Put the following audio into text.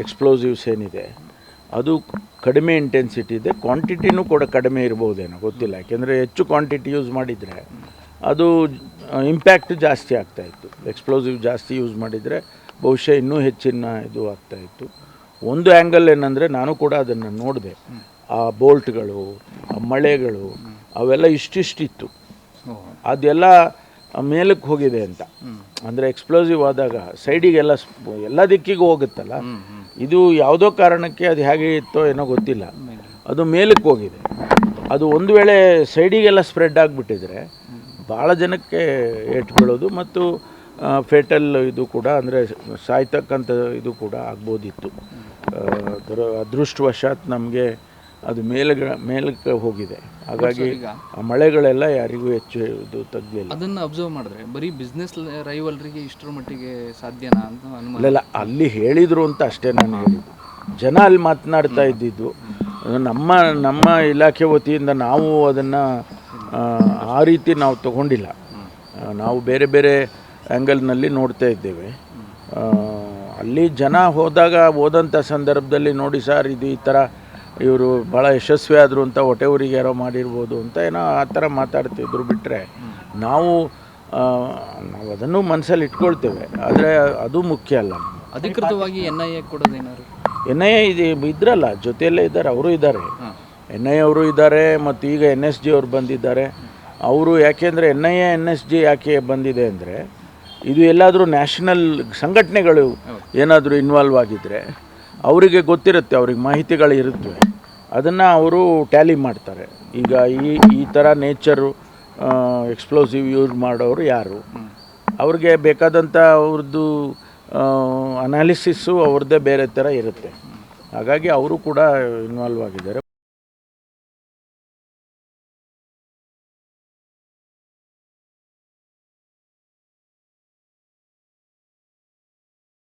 Explosives ಏನಿದೆ ಅದು ಕಡಿಮೆ ಇಂಟೆನ್ಸಿಟಿ ಇದೆ ಕ್ವಾಂಟಿಟಿನೂ ಕೂಡ ಕಡಿಮೆ ಇರ್ಬೋದೇನೋ ಗೊತ್ತಿಲ್ಲ. ಯಾಕೆಂದರೆ ಹೆಚ್ಚು ಕ್ವಾಂಟಿಟಿ ಯೂಸ್ ಮಾಡಿದರೆ ಅದು ಇಂಪ್ಯಾಕ್ಟ್ ಜಾಸ್ತಿ ಆಗ್ತಾಯಿತ್ತು ಎಕ್ಸ್ಪ್ಲೋಸಿವ್ ಜಾಸ್ತಿ ಯೂಸ್ ಮಾಡಿದರೆ ಬಹುಶಃ ಇನ್ನೂ ಹೆಚ್ಚಿನ ಇದು ಆಗ್ತಾಯಿತ್ತು ಒಂದು ಆ್ಯಂಗಲ್ ಏನಂದರೆ ನಾನು ಕೂಡ ಅದನ್ನು ನೋಡಿದೆ. ಆ ಬೋಲ್ಟ್ಗಳು ಆ ಮಳೆಗಳು ಅವೆಲ್ಲ ಇಷ್ಟಿಷ್ಟಿತ್ತು. ಅದೆಲ್ಲ ಮೇಲಕ್ಕೆ ಹೋಗಿದೆ ಅಂತ. ಅಂದರೆ ಎಕ್ಸ್ಪ್ಲೋಸಿವ್ ಆದಾಗ ಸೈಡಿಗೆಲ್ಲ ಎಲ್ಲ ದಿಕ್ಕಿಗೂ ಹೋಗುತ್ತಲ್ಲ? ಇದು ಯಾವುದೋ ಕಾರಣಕ್ಕೆ ಅದು ಹೇಗೆ ಇತ್ತೋ ಏನೋ ಗೊತ್ತಿಲ್ಲ. ಅದು ಮೇಲಕ್ಕೆ ಹೋಗಿದೆ. ಅದು ಒಂದು ವೇಳೆ ಸೈಡಿಗೆಲ್ಲ ಸ್ಪ್ರೆಡ್ ಆಗಿಬಿಟ್ಟಿದ್ರೆ ಭಾಳ ಜನಕ್ಕೆ ಏಟ್ಕೊಳ್ಳೋದು ಮತ್ತು ಫೇಟಲ್ ಇದು ಕೂಡ ಅಂದರೆ ಸಾಯ್ತಕ್ಕಂಥ ಇದು ಕೂಡ ಆಗ್ಬೋದಿತ್ತು. ಅದೃಷ್ಟವಶಾತ್ ನಮಗೆ ಅದು ಮೇಲ್ಗ ಮೇಲಕ್ಕೆ ಹೋಗಿದೆ. ಹಾಗಾಗಿ ಆ ಮಳೆಗಳೆಲ್ಲ ಯಾರಿಗೂ ಹೆಚ್ಚು ಇದು ತಗ್ಲಿಲ್ಲ ಅದನ್ನು ಅಬ್ಸರ್ವ್ ಮಾಡಿದ್ರೆ ಬರೀ ಬಿಸ್ನೆಸ್ ರೈವಲ್ರಿಗೆ ಇಷ್ಟರ ಮಟ್ಟಿಗೆ ಸಾಧ್ಯನಾ ಅಂತ ಅನುಮಾನ? ಅಲ್ಲಿ ಹೇಳಿದರು ಅಂತ ಅಷ್ಟೇ ನಾನು ಹೇಳಿದ್ದು. ಜನ ಅಲ್ಲಿ ಮಾತನಾಡ್ತಾ ಇದ್ದಿದ್ದು. ನಮ್ಮ ನಮ್ಮ ಇಲಾಖೆ ವತಿಯಿಂದ ನಾವು ಅದನ್ನು ಆ ರೀತಿ ನಾವು ತಗೊಂಡಿಲ್ಲ. ನಾವು ಬೇರೆ ಬೇರೆ ಆ್ಯಂಗಲ್ನಲ್ಲಿ ನೋಡ್ತಾ ಇದ್ದೇವೆ. ಅಲ್ಲಿ ಜನ ಹೋದಾಗ ಹೋದಂಥ ಸಂದರ್ಭದಲ್ಲಿ ನೋಡಿ ಸರ್ ಇದು ಈ ಥರ ಇವರು ಭಾಳ ಯಶಸ್ವಿ ಆದರು ಅಂತ ಹೊಟ್ಟೆವರಿಗೆ ಯಾರೋ ಮಾಡಿರ್ಬೋದು ಅಂತ ಏನೋ ಆ ಥರ ಮಾತಾಡ್ತಿದ್ರು ಬಿಟ್ಟರೆ ನಾವು ನಾವು ಅದನ್ನು ಮನಸ್ಸಲ್ಲಿ ಇಟ್ಕೊಳ್ತೇವೆ. ಆದರೆ ಅದು ಮುಖ್ಯ ಅಲ್ಲ. ಅಧಿಕೃತವಾಗಿ ಎನ್ ಐ ಎ ಕೊಡೋದೇನಾದ್ರು ಎನ್ ಐ ಎ ಇದು ಇದ್ರಲ್ಲ ಜೊತೆಯಲ್ಲೇ ಇದ್ದಾರೆ ಅವರು ಇದ್ದಾರೆ. ಎನ್ ಐ ಅವರು ಇದ್ದಾರೆ ಮತ್ತು ಈಗ ಎನ್ ಎಸ್ ಜಿ ಅವರು ಬಂದಿದ್ದಾರೆ. ಅವರು ಯಾಕೆಂದರೆ N I A N S G ಯಾಕೆ ಬಂದಿದೆ ಅಂದರೆ ಇದು ಎಲ್ಲಾದರೂ ನ್ಯಾಷನಲ್ ಸಂಘಟನೆಗಳು ಏನಾದರೂ ಇನ್ವಾಲ್ವ್ ಆಗಿದ್ದರೆ ಅವರಿಗೆ ಗೊತ್ತಿರುತ್ತೆ, ಅವ್ರಿಗೆ ಮಾಹಿತಿಗಳು ಇರುತ್ತವೆ ಅದನ್ನು ಅವರು ಟ್ಯಾಲಿ ಮಾಡ್ತಾರೆ. ಈಗ ಈ ಈ ಥರ ನೇಚರು ಎಕ್ಸ್ಪ್ಲೋಸಿವ್ ಯೂಸ್ ಮಾಡೋರು ಯಾರು? ಅವ್ರಿಗೆ ಬೇಕಾದಂಥ ಅವ್ರದ್ದು ಅನಾಲಿಸಿಸ್ಸು ಅವ್ರದ್ದೇ ಬೇರೆ ಥರ ಇರುತ್ತೆ. ಹಾಗಾಗಿ ಅವರು ಕೂಡ ಇನ್ವಾಲ್ವ್ ಆಗಿದ್ದಾರೆ.